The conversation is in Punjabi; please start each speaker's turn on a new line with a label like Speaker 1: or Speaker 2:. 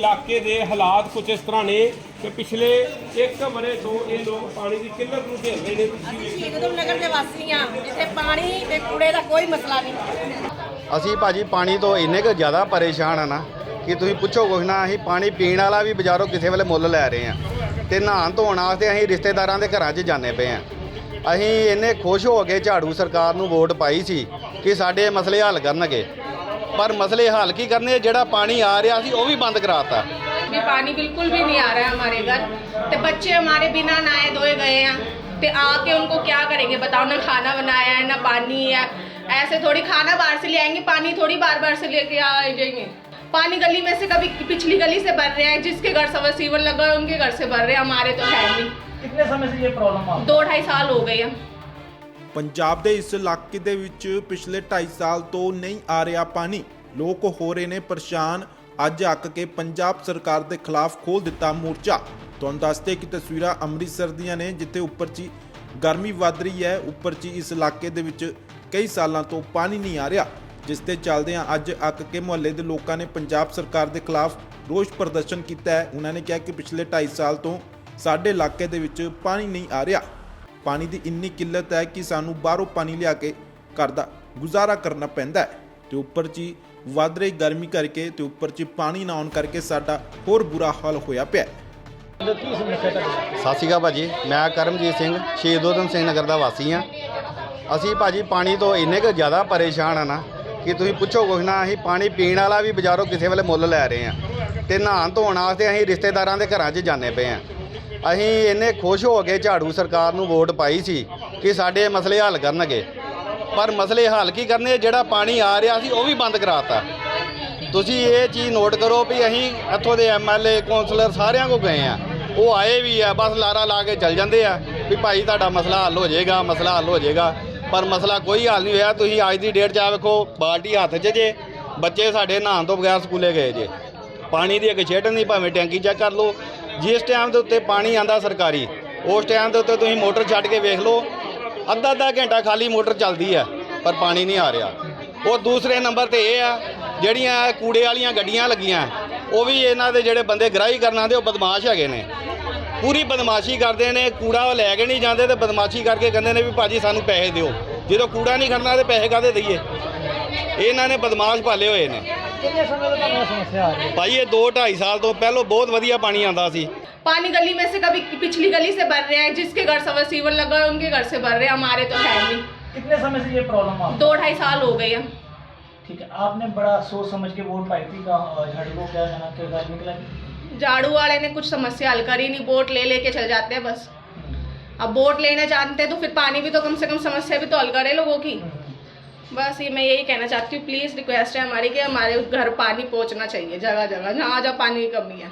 Speaker 1: ਇਲਾਕੇ ਦੇ ਹਾਲਾਤ ਕੁਝ ਇਸ ਤਰ੍ਹਾਂ ਨੇ ਕਿ ਪਿਛਲੇ ਇੱਕ ਵਰੇ ਤੋਂ ਇਹ ਲੋਕ ਪਾਣੀ ਦੀ ਕਿੱਲਤ ਨੂੰ ਝੇਲ ਰਹੇ ਨੇ। ਤੁਸੀਂ
Speaker 2: ਸ਼ਹੀਦ ਊਧਮ ਨਗਰ ਦੇ ਵਾਸੀ ਹਾਂ। ਇੱਥੇ ਪਾਣੀ ਤੇ ਕੂੜੇ ਦਾ ਕੋਈ ਮਸਲਾ ਨਹੀਂ।
Speaker 3: ਅਸੀਂ ਭਾਜੀ ਪਾਣੀ ਤੋਂ ਇੰਨੇ ਕੁ ਜ਼ਿਆਦਾ ਪਰੇਸ਼ਾਨ ਆ ਨਾ ਕਿ ਤੁਸੀਂ ਪੁੱਛੋ ਕੁਛ ਨਾ ਅਸੀਂ ਪਾਣੀ ਪੀਣ ਵਾਲਾ ਵੀ ਬਾਜ਼ਾਰੋਂ ਕਿਸੇ ਵੇਲੇ ਮੁੱਲ ਲੈ ਰਹੇ ਆ ਤੇ ਨਹਾਉਣ ਧੋਣ ਵਾਸਤੇ ਅਸੀਂ ਰਿਸ਼ਤੇਦਾਰਾਂ ਦੇ ਘਰਾਂ 'ਚ ਜਾਂਦੇ ਪਏ ਆ ਅਸੀਂ ਇੰਨੇ ਖੁਸ਼ ਹੋ ਕੇ ਝਾੜੂ ਸਰਕਾਰ ਨੂੰ ਵੋਟ ਪਾਈ ਸੀ ਕਿ ਸਾਡੇ ਮਸਲੇ ਹੱਲ ਕਰਨਗੇ। ਪਰ ਮਸਲੇ ਹੱਲ ਕੀ ਕਰਨੇ ਜਿਹੜਾ ਪਾਣੀ ਆ ਰਿਹਾ ਸੀ ਉਹ ਵੀ ਬੰਦ ਕਰਾਤਾ
Speaker 4: भी पानी बिल्कुल भी नहीं आ रहा है हमारे घर तो बच्चे हमारे बिना नहाए धोए गए हैं तो आके उनको क्या करेंगे बताओ ना खाना बनाया है ना पानी है ऐसे थोड़ी खाना बाहर से ले आएंगे पानी थोड़ी बार बार से लेके आ जाएंगे पानी गली में से कभी पिछली गली से भर रहे हैं जिसके घर सवा सीवर लगा है उनके घर से भर रहे हैं हमारे तो है नहीं
Speaker 5: कितने समय से ये प्रॉब्लम आ
Speaker 4: दो ढाई साल हो गए हैं
Speaker 6: ਪੰਜਾਬ ਦੇ ਇਸ ਇਲਾਕੇ ਦੇ ਵਿੱਚ ਪਿਛਲੇ 2.5 ਸਾਲ ਤੋਂ ਨਹੀਂ ਆ ਰਿਹਾ ਪਾਣੀ। ਲੋਕ ਹੋ ਰਹੇ ਨੇ ਪਰੇਸ਼ਾਨ। ਅੱਜ ਅੱਕ ਕੇ ਪੰਜਾਬ ਸਰਕਾਰ ਦੇ ਖਿਲਾਫ ਖੋਲ ਦਿੱਤਾ ਮੋਰਚਾ। ਤੁਹਾਨੂੰ ਦੱਸਦੇ ਕਿ ਤਸਵੀਰਾਂ ਅੰਮ੍ਰਿਤਸਰ ਦੀਆਂ ਨੇ, ਜਿੱਥੇ ਉੱਪਰ 'ਚ ਹੀ ਗਰਮੀ ਵੱਧ ਰਹੀ ਹੈ। ਉੱਪਰ 'ਚ ਹੀ ਇਸ ਇਲਾਕੇ ਦੇ ਵਿੱਚ ਕਈ ਸਾਲਾਂ ਤੋਂ ਪਾਣੀ ਨਹੀਂ ਆ ਰਿਹਾ, ਜਿਸ ਤੇ ਚੱਲਦਿਆਂ ਅੱਜ ਅੱਕ ਕੇ ਮੁਹੱਲੇ ਦੇ ਲੋਕਾਂ ਨੇ ਪੰਜਾਬ ਸਰਕਾਰ ਦੇ ਖਿਲਾਫ ਰੋਸ ਪ੍ਰਦਰਸ਼ਨ ਕੀਤਾ ਹੈ। ਉਹਨਾਂ ਨੇ ਕਿਹਾ ਕਿ ਪਿਛਲੇ 2.5 ਸਾਲ ਤੋਂ ਸਾਡੇ ਇਲਾਕੇ ਦੇ ਵਿੱਚ ਪਾਣੀ ਨਹੀਂ ਆ ਰਿਹਾ। ਪਾਣੀ ਦੀ ਇੰਨੀ ਕਿੱਲਤ ਹੈ ਕਿ ਸਾਨੂੰ ਬਾਹਰੋਂ ਪਾਣੀ ਲਿਆ ਕੇ ਘਰ ਦਾ ਗੁਜ਼ਾਰਾ ਕਰਨਾ ਪੈਂਦਾ ਹੈ। ਤੇ ਉੱਪਰ 'ਚ ਵੱਧ ਰਹੀ ਗਰਮੀ ਕਰਕੇ ਤੇ ਉੱਪਰ 'ਚ ਪਾਣੀ ਨਾ ਆਉਣ ਕਰਕੇ ਸਾਡਾ ਹੋਰ ਬੁਰਾ ਹਾਲ ਹੋਇਆ ਪਿਆ
Speaker 3: ਸਤਿ ਸ਼੍ਰੀ ਅਕਾਲ ਭਾਜੀ, ਮੈਂ ਕਰਮਜੀਤ ਸਿੰਘ, ਸ਼ਹੀਦ ਉਦਮ ਸਿੰਘ ਨਗਰ ਦਾ ਵਾਸੀ ਹਾਂ। ਅਸੀਂ ਭਾਜੀ ਪਾਣੀ ਤੋਂ ਇੰਨੇ ਕੁ ਜ਼ਿਆਦਾ ਪਰੇਸ਼ਾਨ ਆ ਨਾ ਕਿ ਤੁਸੀਂ ਪੁੱਛੋ ਕੁਛ ਨਾ, ਅਸੀਂ ਪਾਣੀ ਪੀਣ ਵਾਲਾ ਵੀ ਬਾਜ਼ਾਰੋਂ ਕਿਸੇ ਵੇਲੇ ਮੁੱਲ ਲੈ ਰਹੇ ਹਾਂ। ਤੇ ਨਹਾਣ ਧੋਣ ਵਾਸਤੇ ਅਸੀਂ ਰਿਸ਼ਤੇਦਾਰਾਂ ਦੇ ਘਰਾਂ 'ਚ ਜਾਂਦੇ ਪਏ ਹਾਂ। ਅਸੀਂ ਇੰਨੇ ਖੁਸ਼ ਹੋ ਕੇ ਝਾੜੂ ਸਰਕਾਰ ਨੂੰ ਵੋਟ ਪਾਈ ਸੀ ਕਿ ਸਾਡੇ ਮਸਲੇ ਹੱਲ ਕਰਨਗੇ। ਪਰ ਮਸਲੇ ਹੱਲ ਕੀ ਕਰਨੇ? ਜਿਹੜਾ ਪਾਣੀ ਆ ਰਿਹਾ ਸੀ, ਉਹ ਵੀ ਬੰਦ ਕਰਾਤਾ। ਤੁਸੀਂ ਇਹ ਚੀਜ਼ ਨੋਟ ਕਰੋ ਵੀ ਅਸੀਂ ਇੱਥੋਂ ਦੇ ਐਮਐਲਏ ਕੌਂਸਲਰ ਸਾਰਿਆਂ ਕੋ ਗਏ ਆ। ਉਹ ਆਏ ਵੀ ਆ, ਬਸ ਲਾਰਾ ਲਾ ਕੇ ਚੱਲ ਜਾਂਦੇ ਆ ਵੀ ਭਾਈ ਤੁਹਾਡਾ ਮਸਲਾ ਹੱਲ ਹੋ ਜਾਏਗਾ, ਮਸਲਾ ਹੱਲ ਹੋ ਜਾਏਗਾ। ਪਰ ਮਸਲਾ ਕੋਈ ਹੱਲ ਨਹੀਂ ਹੋਇਆ। ਤੁਸੀਂ ਅੱਜ ਦੀ ਡੇਟ 'ਚ ਆ ਵੇਖੋ, ਬਾਲਟੀ ਹੱਥ 'ਚ ਜੇ, ਬੱਚੇ ਸਾਡੇ ਨਹਾਉਣ ਤੋਂ ਬਗੈਰ ਸਕੂਲੇ ਗਏ ਜੇ। ਪਾਣੀ ਦੀ ਇੱਕ ਛੇਟ ਨਹੀਂ, ਭਾਵੇਂ ਟੈਂਕੀ ਚੈੱਕ ਕਰ ਲਓ। ਜਿਸ ਟਾਈਮ ਦੇ ਉੱਤੇ ਪਾਣੀ ਆਂਦਾ ਸਰਕਾਰੀ, ਉਸ ਟਾਈਮ ਦੇ ਉੱਤੇ ਤੁਸੀਂ ਮੋਟਰ ਛੱਡ ਕੇ ਵੇਖ ਲਓ, ਅੱਧਾ ਅੱਧਾ ਘੰਟਾ ਖਾਲੀ ਮੋਟਰ ਚੱਲਦੀ ਹੈ, ਪਰ ਪਾਣੀ ਨਹੀਂ ਆ ਰਿਹਾ। ਉਹ ਦੂਸਰੇ ਨੰਬਰ ਤੇ ਇਹ ਆ, ਜਿਹੜੀਆਂ ਕੂੜੇ ਵਾਲੀਆਂ ਗੱਡੀਆਂ ਲੱਗੀਆਂ, ਉਹ ਵੀ ਇਹਨਾਂ ਦੇ ਜਿਹੜੇ ਬੰਦੇ ਗ੍ਰਾਹੀ ਕਰਨ ਆਉਂਦੇ, ਉਹ ਬਦਮਾਸ਼ ਹੈਗੇ ਨੇ। ਪੂਰੀ ਬਦਮਾਸ਼ੀ ਕਰਦੇ ਨੇ, ਕੂੜਾ ਉਹ ਲੈ ਕੇ ਨਹੀਂ ਜਾਂਦੇ ਤੇ ਬਦਮਾਸ਼ੀ ਕਰਕੇ ਕਹਿੰਦੇ ਨੇ ਵੀ ਭਾਜੀ ਸਾਨੂੰ ਪੈਸੇ ਦਿਓ। ਜਦੋਂ ਕੂੜਾ ਨਹੀਂ ਖੜਨਾ ਤੇ ਪੈਸੇ ਕਾਹਦੇ ਦਈਏ? ਇਹਨਾਂ ਨੇ ਬਦਮਾਸ਼ ਪਾਲੇ ਹੋਏ ਨੇ
Speaker 5: कितने समय से ये समस्या आ रही है
Speaker 3: ਭਾਈ ਇਹ 2 2.5 ਸਾਲ ਤੋਂ ਪਹਿਲਾਂ ਬਹੁਤ ਵਧੀਆ ਪਾਣੀ ਆਂਦਾ ਸੀ
Speaker 4: पानी गली में से कभी पिछली गली से भर रहे हैं जिसके घर सवा सीवर लगा है उनके घर से भर रहे हैं हमारे तो है नहीं
Speaker 5: कितने समय से ये प्रॉब्लम आ
Speaker 4: दो ढाई साल हो गए हैं
Speaker 5: ठीक है आपने बड़ा सोच समझ के वोट पाई थी कहा झाड़ू को क्या जाना के घर निकला
Speaker 4: झाड़ू वाले ने कुछ समस्या हल करी नहीं बोट ले लेके चल जाते हैं बस अब बोट लेने जानते हैं तो फिर पानी भी तो कम से कम समस्या भी तो हल करे लोगों की बस ये मैं यही कहना चाहती हूँ प्लीज़ रिक्वेस्ट है हमारी कि हमारे घर पानी पहुँचना चाहिए जगह जगह जहाँ जहाँ पानी की कमी है